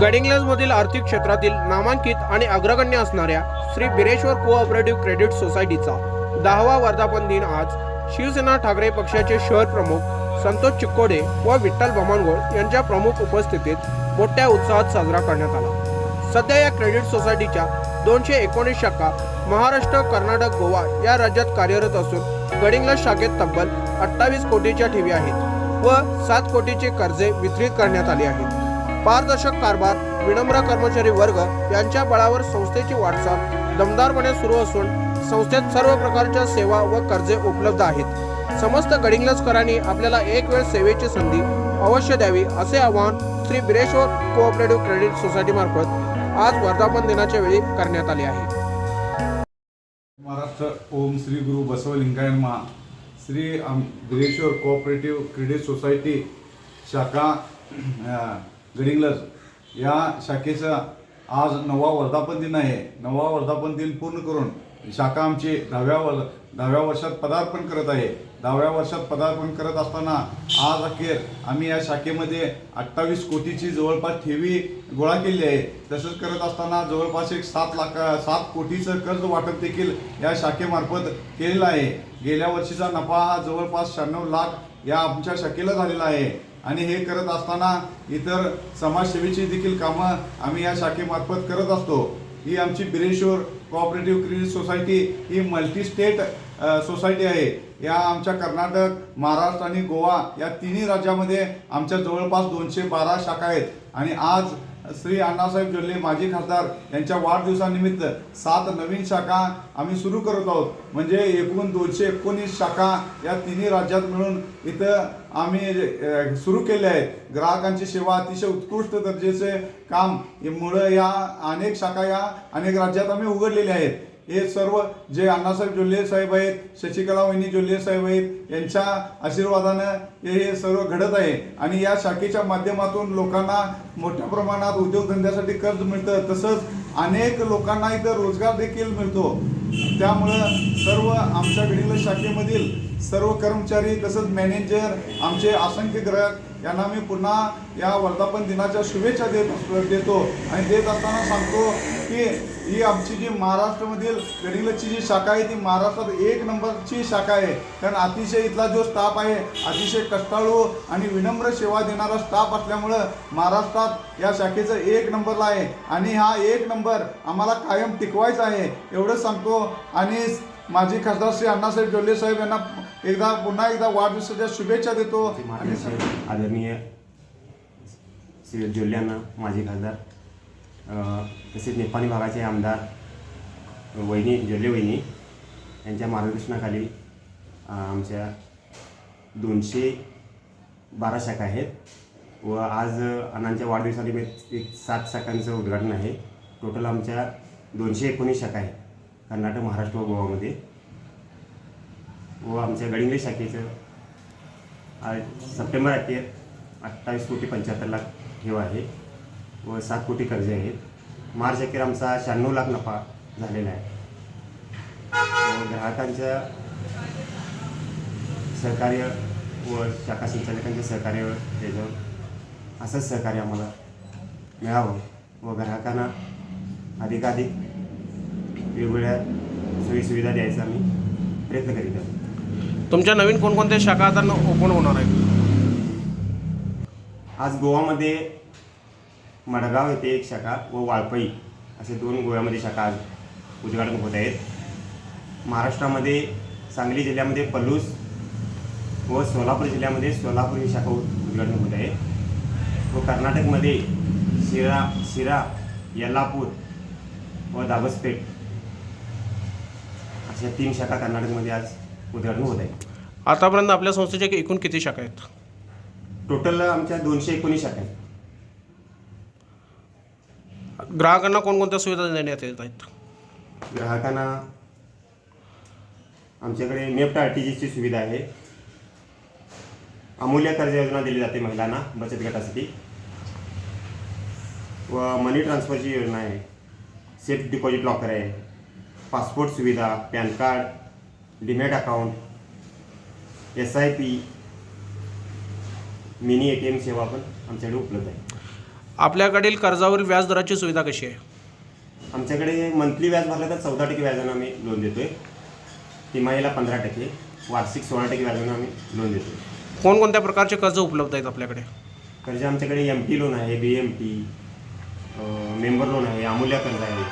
गडिंग्लजमधील आर्थिक क्षेत्रातील नामांकित आणि अग्रगण्य असणाऱ्या श्री बिरेश्वर कोऑपरेटिव्ह क्रेडिट सोसायटीचा दहावा वर्धापन दिन आज शिवसेना ठाकरे पक्षाचे शहर प्रमुख संतोष चिक्कोडे व विठ्ठल बमानगोळ यांच्या प्रमुख उपस्थितीत मोठ्या उत्साहात साजरा करण्यात आला. सध्या या क्रेडिट सोसायटीच्या दोनशे एकोणीस शाखा महाराष्ट्र कर्नाटक गोवा या राज्यात कार्यरत असून गडिंग्लज शाखेत तब्बल अठ्ठावीस कोटीच्या ठेवी आहेत व सात कोटीचे कर्जे वितरित करण्यात आली आहेत. पारदर्शक कारभार विनम्र कर्मचारी वर्ग यांच्या बळावर संस्थेची वाटचाल दमदारपणे सुरू असून संस्थेत सर्व प्रकारच्या सेवा व कर्जे उपलब्ध आहेत. समस्त गडिंग्लजकरांनी आपल्याला एक वेळ सेवेची संधी अवश्य द्यावी असे आवाहन श्री बिरेश्वर कोऑपरेटिव्ह क्रेडिट सोसायटीमार्फत आज वर्धापन दिनाच्या वेळी करण्यात आले आहे. Maharashtra Om Shri Guru Basavalingayan Maha Shri Bireshwar cooperative credit society शाखा गडिंग्लज. या शाखेचा आज नवा वर्धापन दिन आहे. नवा वर्धापन दिन पूर्ण करून शाखा आमची दहाव्या वर दहाव्या वर्षात पदार्पण करत आहे. दहाव्या वर्षात पदार्पण करत असताना आज अखेर आम्ही या शाखेमध्ये अठ्ठावीस कोटीची जवळपास ठेवी गोळा केली आहे. तसंच करत असताना जवळपास एक सात लाख सात कोटीचं कर्ज वाटप देखील या शाखेमार्फत केलेलं आहे. गेल्या वर्षीचा नफा हा जवळपास शहाण्णव लाख या आमच्या शाखेला झालेला आहे. आणि हे करत असताना इतर समाजसेवेची देखील कामं आम्ही या शाखेमार्फत करत असतो. ही आमची बिरेश्वर कोऑपरेटिव्ह क्रेडिट सोसायटी ही मल्टी स्टेट सोसायटी आहे. या आमच्या कर्नाटक महाराष्ट्र आणि गोवा या तिन्ही राज्यामध्ये आमच्या जवळपास दोनशे बारा शाखा आहेत. आणि आज श्री अण्णासाहेब जोल्ले माजी खासदार यांच्या वाढदिवसानिमित्त सात नवीन शाखा आम्ही सुरू करत आहोत. म्हणजे एकूण दोनशे एकोणीस शाखा या तिन्ही राज्यात मिळून इथं आम्ही सुरू केले आहेत. ग्राहकांची सेवा अतिशय उत्कृष्ट दर्जेचे काम मुळं या अनेक शाखा या अनेक राज्यात आम्ही उघडलेल्या आहेत. हे सर्व जे अण्णासाहेब जोल्हे साहेब आहेत शशिकला वहिनी जोल्हे साहेब आहेत यांच्या आशीर्वादानं हे हे सर्व घडत आहे. आणि या शाखेच्या माध्यमातून लोकांना मोठ्या प्रमाणात उद्योगधंद्यासाठी कर्ज मिळतं. तसंच अनेक लोकांना इथं रोजगार देखील मिळतो. त्यामुळं सर्व आमच्या घडील शाखेमधील सर्व कर्मचारी तसंच मॅनेजर आमचे असंख्य ग्राहक यांना मी पुन्हा या वर्धापन दिनाच्या शुभेच्छा देत देतो. आणि देत असताना सांगतो की ही आमची जी महाराष्ट्रामधील गडिंगलजची जी शाखा आहे ती महाराष्ट्रात एक नंबरची शाखा आहे. कारण अतिशय इथला जो स्टाफ आहे अतिशय कष्टाळू आणि विनम्र सेवा देणारा स्टाफ असल्यामुळं महाराष्ट्रात या शाखेचं एक नंबरला आहे. आणि हा एक नंबर आम्हाला कायम टिकवायचा आहे. एवढं सांगतो. आणि माजी खासदार श्री अण्णासाहेब जोल्ले साहेब यांना एकदा पुन्हा एकदा वाढदिवसाच्या शुभेच्छा देतो. आदरणीय श्री जोल्यांना माजी खासदार तसेच निपाणी भागाचे आमदार वहिनी जोल्ले वहिनी यांच्या मार्गदर्शनाखाली आमच्या दोनशे बारा शाखा आहेत व आज अण्णांच्या वाढदिवसानिमित्त एक सात शाखांचं उद्घाटन आहे. टोटल आमच्या दोनशे एकोणीस शाखा आहेत. कर्नाटक महाराष्ट्र व गोवामध्ये. व आमच्या गडिंगले शाखेचं आज सप्टेंबर अखेर अठ्ठावीस कोटी पंच्याहत्तर लाख ठेव आहे व सात कोटी कर्जे आहेत. मार्च अखेर आमचा शहाण्णव लाख नफा झालेला आहे. व ग्राहकांच्या सहकार्य व शाखा संचालकांच्या सहकार्य त्याचं असंच सहकार्य आम्हाला मिळावं व ग्राहकांना अधिकाधिक वेगवेगळ्या सोयीसुविधा द्यायचा आम्ही प्रयत्न करीत आहोत. तुमच्या नवीन कोणकोणत्या शाखा आता ओपन होणार आहेत? आज गोवामध्ये मडगाव येथे एक शाखा व वाळपई असे दोन गोव्यामध्ये शाखा आज उद्घाटन होत आहेत. महाराष्ट्रामध्ये सांगली जिल्ह्यामध्ये पलूस व सोलापूर जिल्ह्यामध्ये सोलापूर ही शाखा उद्घाटन होत आहे. व कर्नाटकमध्ये शिरा शिरा यल्लापूर व दाबसपेठ अशा तीन शाखा कर्नाटकमध्ये आज उद्घाटन होत आहे आतापर्यंत आपल्या संस्थेच्या एकूण किती शाखा आहेत? टोटल आमच्या दोनशे एकोणीस शाखा आहेत. ग्राहकांना कोणकोणत्या सुविधा देण्यात येत आहेत? ग्राहकांना आमच्याकडे नेफ्ट आर टी जीची सुविधा आहे. अमूल्य कर्ज योजना दिली जाते महिलांना बचत गटासाठी. व मनी ट्रान्सफरची योजना आहे. सेफ डिपॉझिट लॉकर आहे. पासपोर्ट सुविधा PAN card demat account S I P mini A T M सेवा पण आमच्याकडे उपलब्ध आहे. आपल्याकडील कर्जावरील व्याजदराची सुविधा कशी आहे? आमच्याकडे मंथली व्याज भरलं तर चौदा टक्के व्याजानं आम्ही लोन देतो आहे तिमाहीला पंधरा टक्के वार्षिक सोळा टक्के व्याजानं आम्ही लोन देतो कोणकोणत्या प्रकारचे कर्ज उपलब्ध आहेत आपल्याकडे? कर्ज आमच्याकडे एम टी लोन आहे B M T member loan आहे अमूल्य कर्ज आहे.